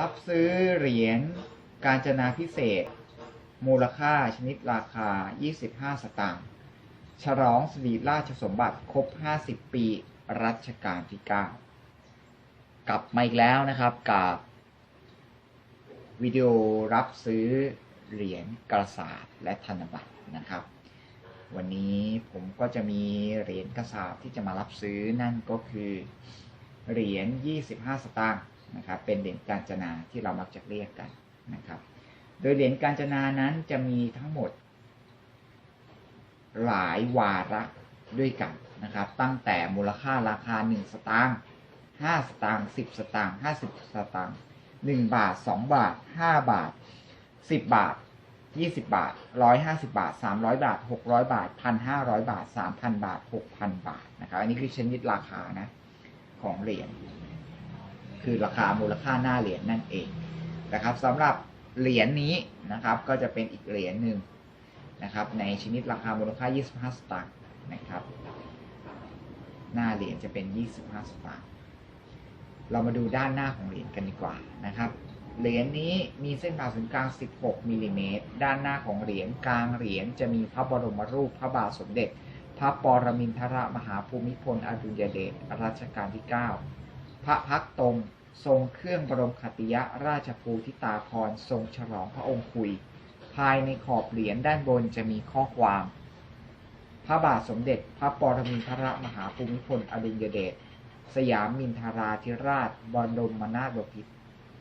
รับซื้อเหรียญการจนาพิเศษ มูลค่าชนิดราคา 25 สตางค์ฉลองสิริราชสมบัติครบ 50 ปีรัชกาลที่ 9 กลับมาอีกแล้วนะครับกับวิดีโอรับซื้อเหรียญกระสาบและธนบัตรนะครับ วันนี้ผมก็จะมีเหรียญกระสาบที่จะมารับซื้อนั่นก็คือเหรียญ 25 สตางค์ นะครับ เป็นเหรียญกาญจนาที่เรามักจะเรียกกันนะครับ โดยเหรียญกาญจนานั้นจะมีทั้งหมด หลายวาระด้วยกันนะครับ ตั้งแต่มูลค่าราคา 1 สตางค์5สตางค์10 สตางค์50 สตางค์1บาท 2 บาท 5 บาท 10 บาท 20 บาท 150 บาท 300 บาท 600 บาท 1,500 บาท 3,000 บาท 6,000 บาทนะครับ อันนี้คือชนิดราคานะของเหรียญ คือราคามูลค่าหน้าเหรียญนั่นเองนะครับสำหรับเหรียญนี้นะครับก็จะเป็นอีกเหรียญหนึ่งนะครับในชนิดราคามูลค่า 25 สตางค์นะครับหน้าเหรียญจะเป็น 25 สตางค์เรามาดูด้านหน้าของเหรียญกันดีกว่านะครับเหรียญนี้มีเส้นผ่าศูนย์กลาง 16มิลลิเมตรด้านหน้าของเหรียญกลางเหรียญจะมีพระบรมรูปพระบาทสมเด็จ พระปรมินทรมหาภูมิพลอดุลยเดชรัชกาลที่ 9 พระพักตรงทรงเครื่องบรมคติยราชภูทิตาภรทรงฉลองพระองค์คุย ภายในขอบเหรียญด้านบนจะมีข้อความ พระบาทสมเด็จพระปรมินทรมหาภูมิพลอดุลยเดชสยามมินทราธิราชบรมนาถบพิตร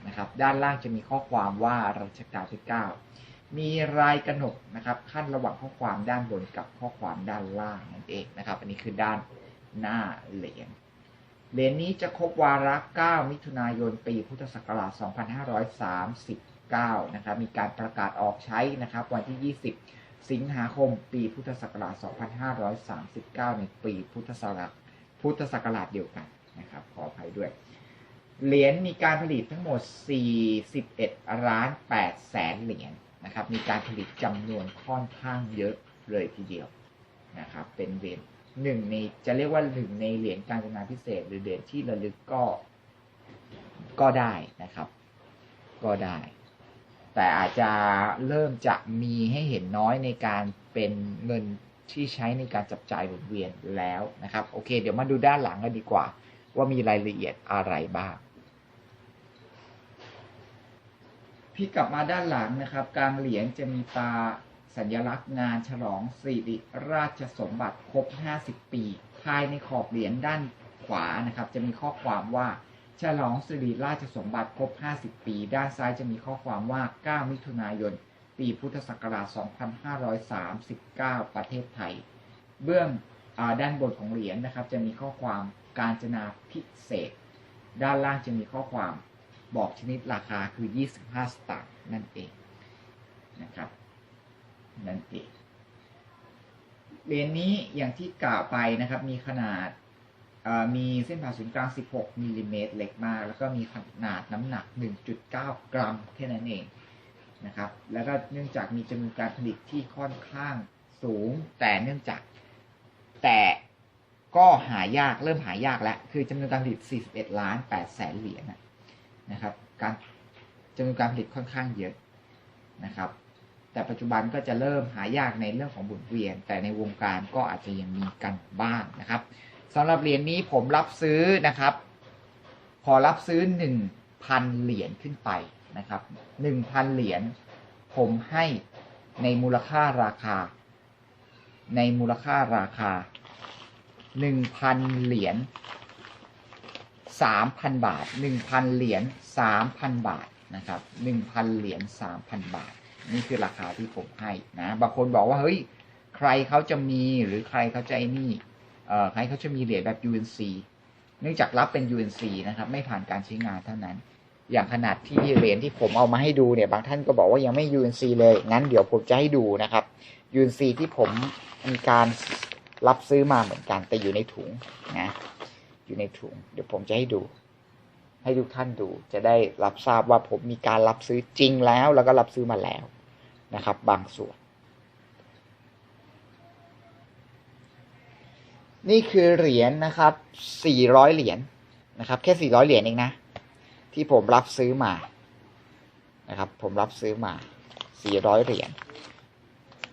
นะครับ ด้านล่างจะมีข้อความว่ารัชกาลที่ 9 มีรายกระหนกนะครับขั้นระหว่างข้อความด้านบนกับข้อความด้านล่างนั่นเองนะครับ อันนี้คือด้านหน้าเหรียญ เหรียญนี้จะครบวาระ 9 มิถุนายน ปีพุทธศักราช 2539 นะครับ มีการประกาศออกใช้นะครับ วันที่ 20 สิงหาคม ปีพุทธศักราช 2539 ในปีพุทธศักราชพุทธศักราชเดียวกันนะครับ ขออภัยด้วย เหรียญมีการผลิตทั้งหมด 41 ล้าน8แสนเหรียญนะครับ มีการผลิตจำนวนค่อนข้างเยอะเลยทีเดียวนะครับ เป็นเหรียญ หนึ่งในจะเรียกว่าหนึ่งในเหรียญการจนาพิเศษ หรือเหรียญที่ระลึกก็ก็ได้นะครับ ก็ได้ แต่อาจจะเริ่มจะมีให้เห็นน้อยในการเป็นเงินที่ใช้ในการจับจ่ายหมุนเวียนแล้วนะครับ โอเค เดี๋ยวมาดูด้านหลังกันดีกว่า ว่ามีรายละเอียดอะไรบ้างพี่กลับมาด้านหลังนะครับ กลางเหรียญจะมีตา สัญลักษณ์งานฉลองสิริราชสมบัติครบ 50 ปี ภายในขอบเหรียญด้านขวานะครับ จะมีข้อความว่า ฉลองสิริราชสมบัติครบ 50 ปี ด้านซ้ายจะมีข้อความว่า 9 มิถุนายน ปีพุทธศักราช 2539 ประเทศไทย เบื้องอด้านบนของเหรียญนะครับ จะมีข้อความการจนาพิเศษ ด้านล่างจะมีข้อความบอกชนิดราคาคือ 25 สตางค์นั่นเองนะครับ นั่นเองเหรียญนี้อย่างที่กล่าวไปนะครับ มีขนาดมีเส้นผ่าศูนย์กลาง 16มิลลิเมตรเล็กมาก แล้วก็มีขนาดน้ำหนัก 1.9 กรัมแค่นั้นเองนะครับ แล้วก็เนื่องจากมีจำนวนการผลิตที่ค่อนข้างสูง แต่เนื่องจากแต่ก็หายากเริ่มหายากแล้ว คือจำนวนการผลิต 41 ล้าน8แสนเหรียญนะนะครับ การจำนวนการผลิตค่อนข้างเยอะนะครับ แต่ปัจจุบันก็จะเริ่มหายากในเรื่องของบุนเวียน แต่ในวงการก็อาจจะยังมีกันบ้างนะครับสำหรับเหรียญนี้ผมรับซื้อนะครับ ขอรับซื้อ 1,000 เหรียญขึ้นไปนะครับ1,000 เหรียญผมให้ในมูลค่าราคา ในมูลค่าราคา 1,000 เหรียญ3,000 บาท 1,000 เหรียญ3,000 บาทนะครับ1,000 เหรียญ3,000 บาท นี่คือราคาที่ผมให้นะบางคนบอกว่าเฮ้ยใครเขาจะมีหรือใครเขาจะไอ้นี่เอ่อใครเขาจะมีเหรียญแบบ UNC เนื่องจากรับเป็น UNC นะครับ ไม่ผ่านการใช้งานเท่านั้น อย่างขนาดที่เหรียญที่ผมเอามาให้ดูเนี่ย บางท่านก็บอกว่ายังไม่ UNC เลย งั้นเดี๋ยวผมจะให้ดูนะครับ UNC ที่ผมมีการรับซื้อมาเหมือนกันแต่อยู่ในถุงนะ อยู่ในถุง เดี๋ยวผมจะให้ดู ให้ทุกท่านดู จะได้รับทราบว่าผมมีการรับซื้อจริงแล้ว แล้วก็รับซื้อมาแล้วนะครับ บางส่วน นี่คือเหรียญนะครับ400เหรียญนะครับ แค่ 400 เหรียญเองนะ ที่ผมรับซื้อมานะครับ ผมรับซื้อมา 400 เหรียญ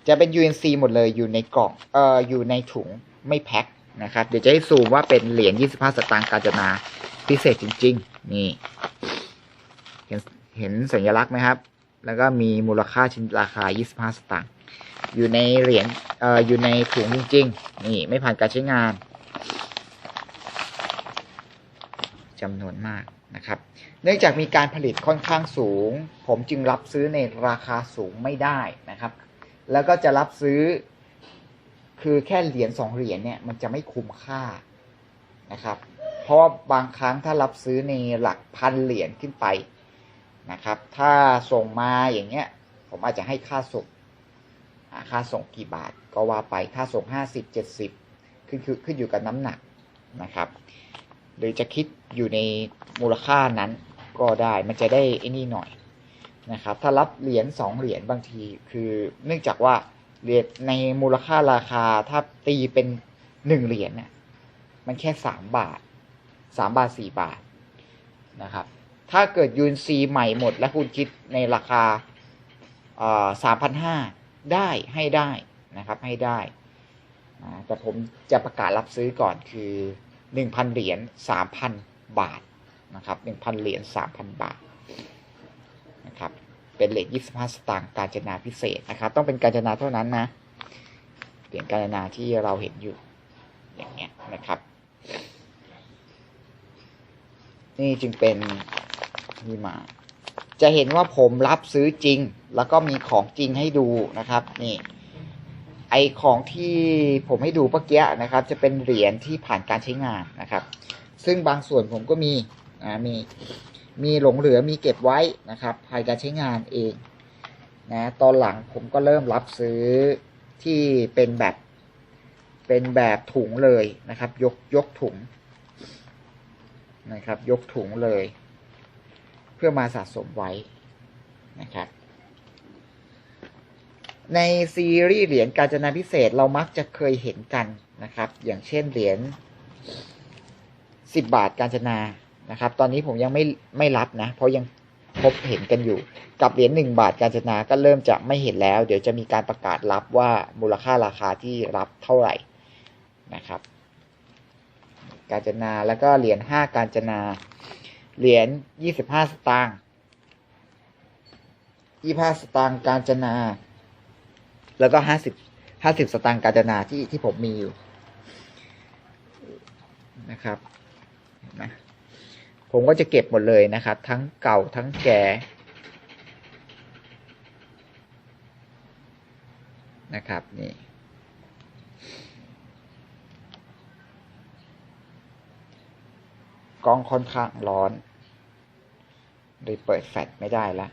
จะเป็น UNC หมดเลยอยู่ในกล่องเอ่ออยู่ในถุงไม่แพ็คนะครับ เดี๋ยวจะให้ซูมว่าเป็นเหรียญ 25 สตางค์กาญจนา พิเศษจริง ๆ นี่ เห็นเห็นสัญลักษณ์ไหมครับ แล้วก็มีมูลค่าชิ้นราคา 25 สตางค์ อยู่ในเหรียญเอ่ออยู่ในถุงจริง ๆ นี่ไม่ผ่านการใช้งานจำนวนมากนะครับ เนื่องจากมีการผลิตค่อนข้างสูง ผมจึงรับซื้อในราคาสูงไม่ได้นะครับ แล้วก็จะรับซื้อ คือแค่เหรียญสองเหรียญเนี่ยมันจะไม่คุ้มค่านะครับ เพราะบางครั้งถ้ารับซื้อในหลักพันเหรียญขึ้นไปนะครับ ถ้าส่งมาอย่างเงี้ย ผมอาจจะให้ค่าส่งค่าส่งกี่บาทก็ว่าไปค่าส่งห้าสิบเจ็ดสิบขึ้นขึ้นอยู่กับน้ำหนักนะครับหรือจะคิดอยู่ในมูลค่านั้นก็ได้มันจะได้ไอ้นี่หน่อยนะครับ ถ้ารับเหรียญสองเหรียญบางทีคือเนื่องจากว่าเหรียญในมูลค่าราคาถ้าตีเป็นหนึ่งเหรียญเนี่ยมันแค่สามบาท สามบาทสี่บาทนะครับ ถ้าเกิดยูนซีใหม่หมด แล้วคุณคิดในราคาสามพันห้าได้ให้ได้นะครับให้ได้ แต่ผมจะประกาศรับซื้อก่อนคือหนึ่งพันเหรียญสามพันบาทนะครับหนึ่งพันเหรียญสามพันบาทนะครับเป็นเลทยี่สิบห้าสตางค์การจนาพิเศษนะครับ ต้องเป็นการจนาเท่านั้นนะเหรียญการจนาที่เราเห็นอยู่อย่างเงี้ยนะครับ นี่จึงเป็นที่มา จะเห็นว่าผมรับซื้อจริง แล้วก็มีของจริงให้ดูนะครับ นี่ ไอของที่ผมให้ดูเมื่อกี้นะครับ จะเป็นเหรียญที่ผ่านการใช้งานนะครับ ซึ่งบางส่วนผมก็มีนะมีมีหลงเหลือมีเก็บไว้นะครับภายการใช้งานเองนะตอนหลังผมก็เริ่มรับซื้อที่เป็นแบบเป็นแบบถุงเลยนะครับ ยกยกถุง นะครับ ยกถุงเลย เพื่อมาสะสมไว้นะครับ ในซีรีส์เหรียญกาญจนาพิเศษเรามักจะเคยเห็นกันนะครับ อย่างเช่นเหรียญ10บาทกาญจนานะครับ ตอนนี้ผมยังไม่ไม่รับนะ เพราะยังพบเห็นกันอยู่ กับเหรียญ1บาทกาญจนาก็เริ่มจะไม่เห็นแล้ว เดี๋ยวจะมีการประกาศรับว่ามูลค่าราคาที่รับเท่าไหร่นะครับ กาญจนา แล้วก็เหรียญ5กาญจนา เหรียญ25สตางค์25สตางค์กาญจนา แล้วก็ห้าสิบห้าสิบสตางค์กาญจนาที่ที่ผมมีอยู่นะครับนไหมผมก็จะเก็บหมดเลยนะครับ ทั้งเก่าทั้งแก่นะครับนี่ ก ล้องค่อนข้างร้อนเลยเปิดแฟลชไม่ได้แล้ว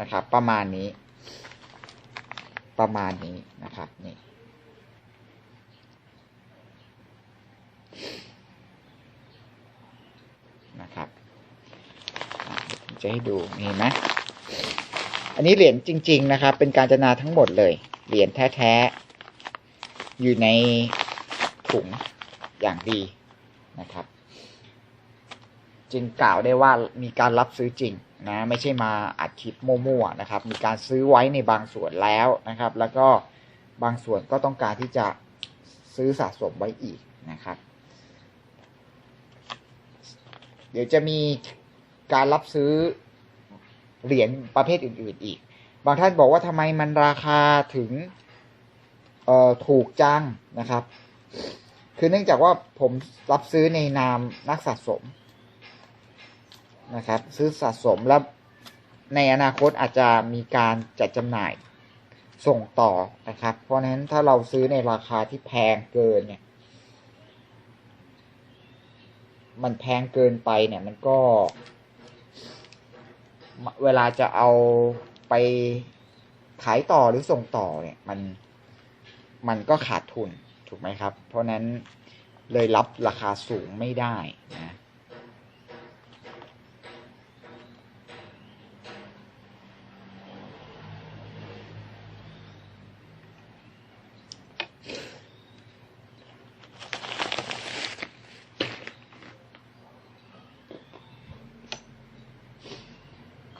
นะครับ ประมาณนี้ ประมาณนี้นะครับนี่นะครับจะให้ดูนี่เห็นไหมอันนี้เหรียญจริง ๆ นะครับ เป็นการจนาทั้งหมดเลย เหรียญแท้ ๆ อยู่ในถุงอย่างดีนะครับ จึงกล่าวได้ว่ามีการรับซื้อจริงนะไม่ใช่มาอัดคลิปมั่วๆนะครับ มีการซื้อไว้ในบางส่วนแล้วนะครับ แล้วก็บางส่วนก็ต้องการที่จะซื้อสะสมไว้อีกนะครับ เดี๋ยวจะมีการรับซื้อเหรียญประเภทอื่น ๆ อีก บางท่านบอกว่าทำไมมันราคาถึงถูกจังนะครับ คือเนื่องจากว่าผมรับซื้อในนามนักสะสม นะครับ ซื้อสะสมแล้วในอนาคตอาจจะมีการจัดจำหน่ายส่งต่อนะครับ เพราะฉะนั้นถ้าเราซื้อในราคาที่แพงเกินเนี่ย มันแพงเกินไปเนี่ย มันก็ เวลาจะเอาไปขายต่อหรือส่งต่อเนี่ย มันมันก็ขาดทุนถูกไหมครับ เพราะนั้นเลยรับราคาสูงไม่ได้นะ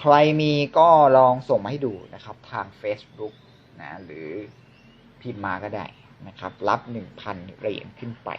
ใครมีก็ลองส่งมาให้ดูนะครับ ทาง Facebook นะหรือพิมพ์มาก็ได้นะครับ รับ 1,000 เหรียญขึ้นไป